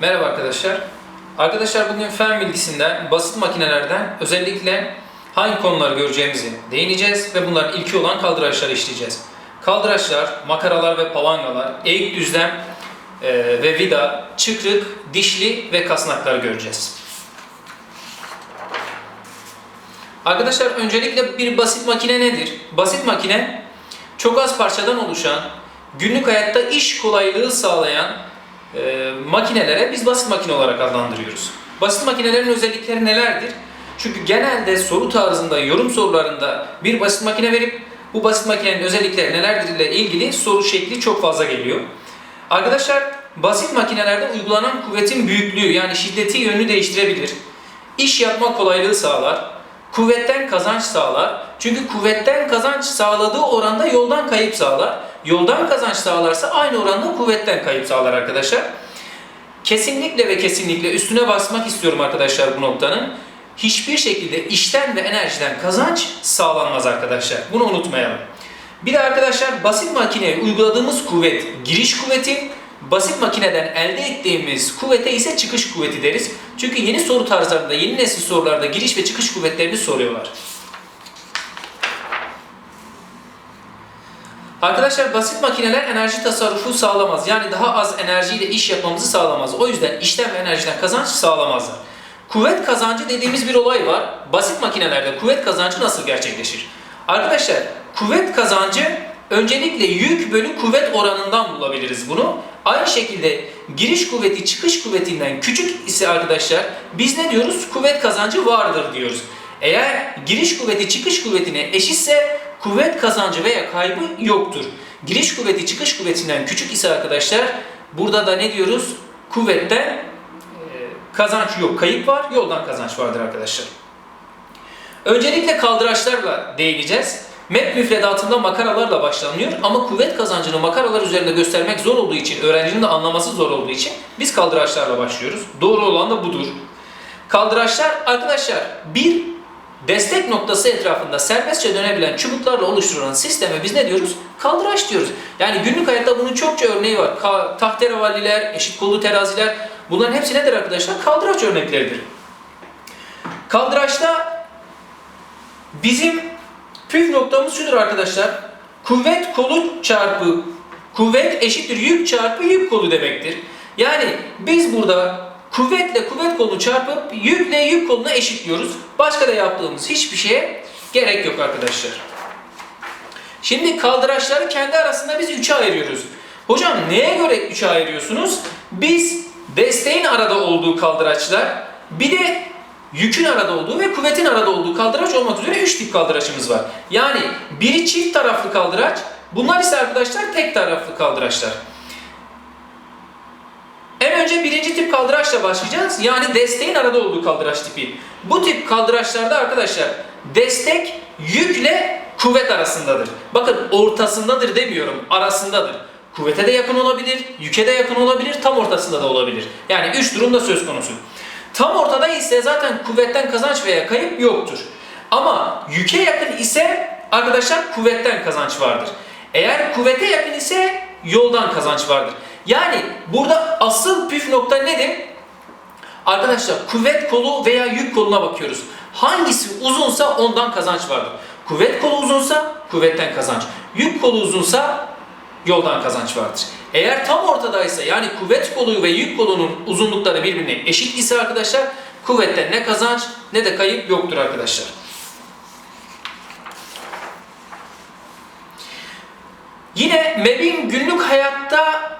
Merhaba arkadaşlar. Arkadaşlar bugün fen bilgisinden, basit makinelerden özellikle hangi konuları göreceğimizi değineceğiz ve bunların ilki olan kaldıraçları işleyeceğiz. Kaldıraçlar, makaralar ve palangalar, eğik düzlem e, ve vida, çıkrık, dişli ve kasnakları göreceğiz. Arkadaşlar öncelikle bir basit makine nedir? Basit makine çok az parçadan oluşan, günlük hayatta iş kolaylığı sağlayan e, makinelere biz basit makine olarak adlandırıyoruz. Basit makinelerin özellikleri nelerdir? Çünkü genelde soru tarzında, yorum sorularında bir basit makine verip bu basit makinenin özellikleri nelerdir ile ilgili soru şekli çok fazla geliyor. Arkadaşlar basit makinelerde uygulanan kuvvetin büyüklüğü yani şiddeti yönünü değiştirebilir. İş yapma kolaylığı sağlar. Kuvvetten kazanç sağlar. Çünkü kuvvetten kazanç sağladığı oranda yoldan kayıp sağlar. Yoldan kazanç sağlarsa aynı oranda kuvvetten kayıp sağlar arkadaşlar. Kesinlikle ve kesinlikle üstüne basmak istiyorum arkadaşlar bu noktanın. Hiçbir şekilde işten ve enerjiden kazanç sağlanmaz arkadaşlar. Bunu unutmayalım. Bir de arkadaşlar basit makineye uyguladığımız kuvvet giriş kuvveti, basit makineden elde ettiğimiz kuvvete ise çıkış kuvveti deriz. Çünkü yeni soru tarzlarında, yeni nesil sorularda giriş ve çıkış kuvvetlerini soruyorlar. Arkadaşlar basit makineler enerji tasarrufu sağlamaz. Yani daha az enerjiyle iş yapmamızı sağlamaz. O yüzden işten ve enerjiden kazanç sağlamazlar. Kuvvet kazancı dediğimiz bir olay var. Basit makinelerde kuvvet kazancı nasıl gerçekleşir? Arkadaşlar kuvvet kazancı öncelikle yük bölü kuvvet oranından bulabiliriz bunu. Aynı şekilde giriş kuvveti çıkış kuvvetinden küçük ise arkadaşlar biz ne diyoruz? Kuvvet kazancı vardır diyoruz. Eğer giriş kuvveti çıkış kuvvetine eşitse kuvvet kazancı veya kaybı yoktur. Giriş kuvveti çıkış kuvvetinden küçük ise arkadaşlar burada da ne diyoruz? Kuvvetten e, kazanç yok, kayıp var, yoldan kazanç vardır arkadaşlar. Öncelikle kaldıraçlarla değineceğiz. MEP müfredatında makaralarla başlanıyor ama kuvvet kazancını makaralar üzerinde göstermek zor olduğu için, öğrencinin de anlaması zor olduğu için biz kaldıraçlarla başlıyoruz. Doğru olan da budur. Kaldıraçlar arkadaşlar bir destek noktası etrafında serbestçe dönebilen çubuklarla oluşturulan sisteme biz ne diyoruz? Kaldıraç diyoruz. Yani günlük hayatta bunun çokça örneği var. Ka- tahterevalliler, eşit kollu teraziler bunların hepsi nedir arkadaşlar? Kaldıraç örnekleridir. Kaldıraçta bizim püf noktamız şudur arkadaşlar. Kuvvet kolu çarpı kuvvet eşittir yük çarpı yük kolu demektir. Yani biz burada kuvvetle kuvvet kolunu çarpıp yükle yük kolunu eşitliyoruz. Başka da yaptığımız hiçbir şeye gerek yok arkadaşlar. Şimdi kaldıraçları kendi arasında biz 3'e ayırıyoruz. Hocam neye göre 3'e ayırıyorsunuz? Biz desteğin arada olduğu kaldıraçlar, bir de yükün arada olduğu ve kuvvetin arada olduğu kaldıraç olmak üzere 3 tip kaldıraçımız var. Yani biri çift taraflı kaldıraç, bunlar ise arkadaşlar tek taraflı kaldıraçlar. En önce birinci tip kaldıraçla başlayacağız. Yani desteğin arada olduğu kaldıraç tipi. Bu tip kaldıraçlarda arkadaşlar destek yükle kuvvet arasındadır. Bakın ortasındadır demiyorum, arasındadır. Kuvvete de yakın olabilir, yüke de yakın olabilir, tam ortasında da olabilir. Yani üç durumda söz konusu. Tam ortada ise zaten kuvvetten kazanç veya kayıp yoktur. Ama yüke yakın ise arkadaşlar kuvvetten kazanç vardır. Eğer kuvvete yakın ise yoldan kazanç vardır. Yani burada asıl püf nokta nedir? Arkadaşlar kuvvet kolu veya yük koluna bakıyoruz. Hangisi uzunsa ondan kazanç vardır. Kuvvet kolu uzunsa kuvvetten kazanç. Yük kolu uzunsa yoldan kazanç vardır. Eğer tam ortadaysa yani kuvvet kolu ve yük kolunun uzunlukları birbirine eşit ise arkadaşlar kuvvetten ne kazanç ne de kayıp yoktur arkadaşlar. Yine MEB'in günlük hayatta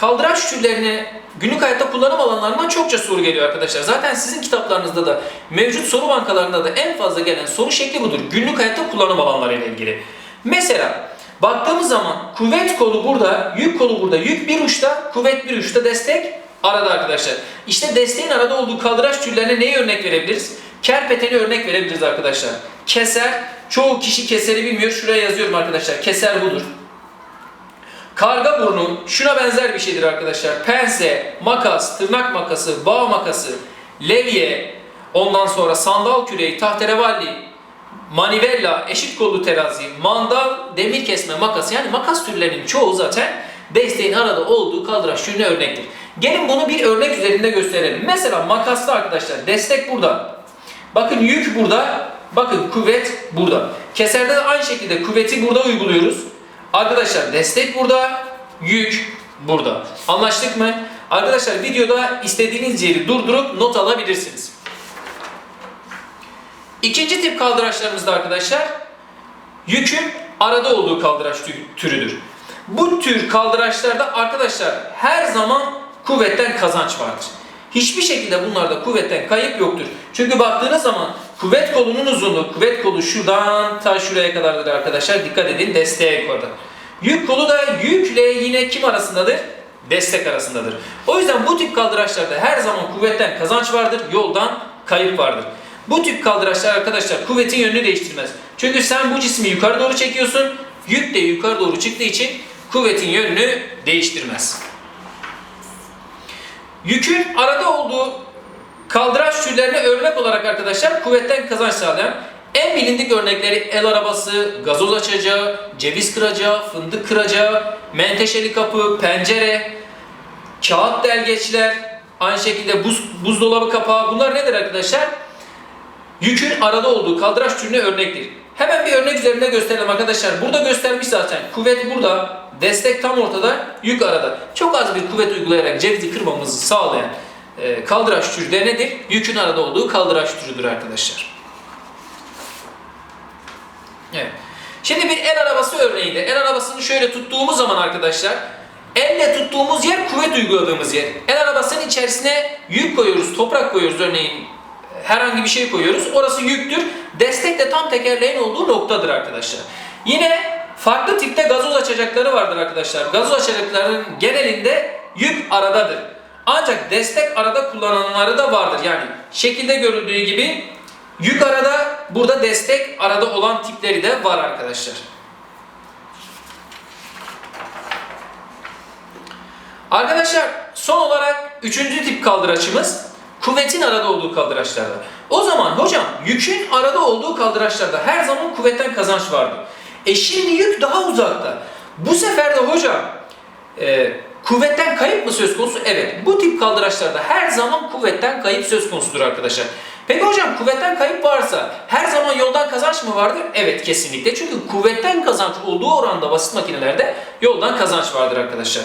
kaldıraç türlerini günlük hayatta kullanım alanlarından çokça soru geliyor arkadaşlar. Zaten sizin kitaplarınızda da mevcut soru bankalarında da en fazla gelen soru şekli budur. Günlük hayatta kullanım alanları ile ilgili. Mesela baktığımız zaman kuvvet kolu burada, yük kolu burada. Yük bir uçta, kuvvet bir uçta, destek arada arkadaşlar. İşte desteğin arada olduğu kaldıraç türlerine neyi örnek verebiliriz? Kerpeteni örnek verebiliriz arkadaşlar. Keser, çoğu kişi keseri bilmiyor. Şuraya yazıyorum arkadaşlar. Keser budur. Karga burnu şuna benzer bir şeydir arkadaşlar. Pense, makas, tırnak makası, bağ makası, levye, ondan sonra sandal küreği, tahterevalli, manivella, eşit kollu terazi, mandal, demir kesme makası yani makas türlerinin çoğu zaten desteğin arada olduğu kaldıraç türüne örnektir. Gelin bunu bir örnek üzerinde gösterelim. Mesela makaslı arkadaşlar destek burada. Bakın yük burada. Bakın kuvvet burada. Keserde de aynı şekilde kuvveti burada uyguluyoruz. Arkadaşlar destek burada, yük burada. Anlaştık mı? Arkadaşlar videoda istediğiniz yeri durdurup not alabilirsiniz. İkinci tip kaldıraçlarımızda arkadaşlar yükün arada olduğu kaldıraç tü- türüdür. Bu tür kaldıraçlarda arkadaşlar her zaman kuvvetten kazanç vardır. Hiçbir şekilde bunlarda kuvvetten kayıp yoktur. Çünkü baktığınız zaman kuvvet kolunun uzunluğu, kuvvet kolu şuradan ta şuraya kadardır arkadaşlar. Dikkat edin desteğe kadar. Yük kolu da yükle yine kim arasındadır? Destek arasındadır. O yüzden bu tip kaldıraçlarda her zaman kuvvetten kazanç vardır, yoldan kayıp vardır. Bu tip kaldıraçlar arkadaşlar kuvvetin yönünü değiştirmez. Çünkü sen bu cismi yukarı doğru çekiyorsun, yük de yukarı doğru çıktığı için kuvvetin yönünü değiştirmez. Yükün arada olduğu kaldıraç türlerine örnek olarak arkadaşlar kuvvetten kazanç sağlayan en bilindik örnekleri el arabası, gazoz açacağı, ceviz kıracağı, fındık kıracağı, menteşeli kapı, pencere, kağıt delgeçler, aynı şekilde buz, buzdolabı kapağı bunlar nedir arkadaşlar? Yükün arada olduğu kaldıraç türüne örnektir. Hemen bir örnek üzerinde gösterelim arkadaşlar. Burada göstermiş zaten. Kuvvet burada, destek tam ortada, yük arada. Çok az bir kuvvet uygulayarak cevizi kırmamızı sağlayan e, kaldıraç türü de nedir? Yükün arada olduğu kaldıraç türüdür arkadaşlar. Evet. Şimdi bir el arabası örneğinde. El arabasını şöyle tuttuğumuz zaman arkadaşlar elle tuttuğumuz yer kuvvet uyguladığımız yer. El arabasının içerisine yük koyuyoruz, toprak koyuyoruz örneğin herhangi bir şey koyuyoruz. Orası yüktür. Destek de tam tekerleğin olduğu noktadır arkadaşlar. Yine farklı tipte gazoz açacakları vardır arkadaşlar. Gazoz açacakların genelinde yük aradadır. Ancak destek arada kullananları da vardır. Yani şekilde görüldüğü gibi yük arada, burada destek arada olan tipleri de var arkadaşlar. Arkadaşlar son olarak üçüncü tip kaldıraçımız kuvvetin arada olduğu kaldıraçlarda. O zaman hocam yükün arada olduğu kaldıraçlarda her zaman kuvvetten kazanç vardır. E şimdi yük daha uzakta. Bu sefer de hocam e, kuvvetten kayıp mı söz konusu? Evet. Bu tip kaldıraçlarda her zaman kuvvetten kayıp söz konusudur arkadaşlar. Peki hocam kuvvetten kayıp varsa her zaman yoldan kazanç mı vardır? Evet kesinlikle. Çünkü kuvvetten kazanç olduğu oranda basit makinelerde yoldan kazanç vardır arkadaşlar.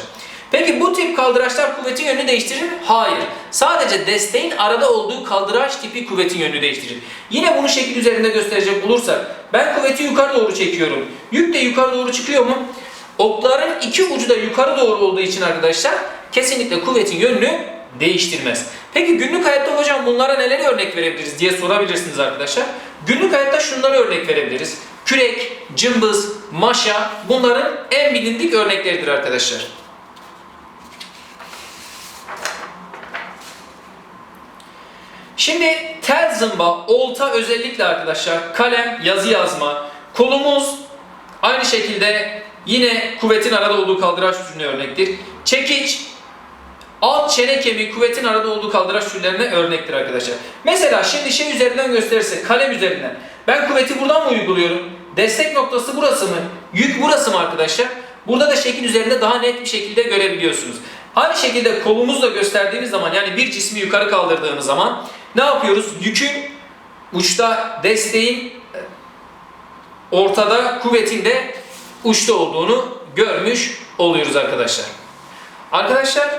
Peki bu tip kaldıraçlar kuvvetin yönünü değiştirir mi? Hayır. Sadece desteğin arada olduğu kaldıraç tipi kuvvetin yönünü değiştirir. Yine bunu şekil üzerinde gösterecek olursak ben kuvveti yukarı doğru çekiyorum. Yük de yukarı doğru çıkıyor mu? Okların iki ucu da yukarı doğru olduğu için arkadaşlar kesinlikle kuvvetin yönünü değiştirmez. Peki günlük hayatta hocam bunlara neleri örnek verebiliriz diye sorabilirsiniz arkadaşlar. Günlük hayatta şunları örnek verebiliriz. Kürek, cımbız, maşa bunların en bilindik örnekleridir arkadaşlar. Şimdi tel zımba, olta özellikle arkadaşlar kalem, yazı yazma, kolumuz aynı şekilde yine kuvvetin arada olduğu kaldıraç türüne örnektir. Çekiç, alt çene kemiği kuvvetin arada olduğu kaldıraç türlerine örnektir arkadaşlar. Mesela şimdi şey üzerinden gösterirse kalem üzerinden ben kuvveti buradan mı uyguluyorum? Destek noktası burası mı? Yük burası mı arkadaşlar? Burada da şekil üzerinde daha net bir şekilde görebiliyorsunuz. Aynı şekilde kolumuzla gösterdiğimiz zaman yani bir cismi yukarı kaldırdığımız zaman ne yapıyoruz? Yükün uçta, desteğin e, ortada, kuvvetin de uçta olduğunu görmüş oluyoruz arkadaşlar. Arkadaşlar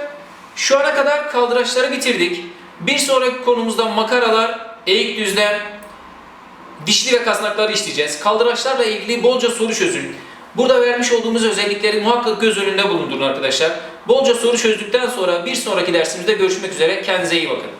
şu ana kadar kaldıraçları bitirdik. Bir sonraki konumuzda makaralar, eğik düzlem, dişli ve kasnakları işleyeceğiz. Kaldıraçlarla ilgili bolca soru çözün. Burada vermiş olduğumuz özellikleri muhakkak göz önünde bulundurun arkadaşlar. Bolca soru çözdükten sonra bir sonraki dersimizde görüşmek üzere. Kendinize iyi bakın.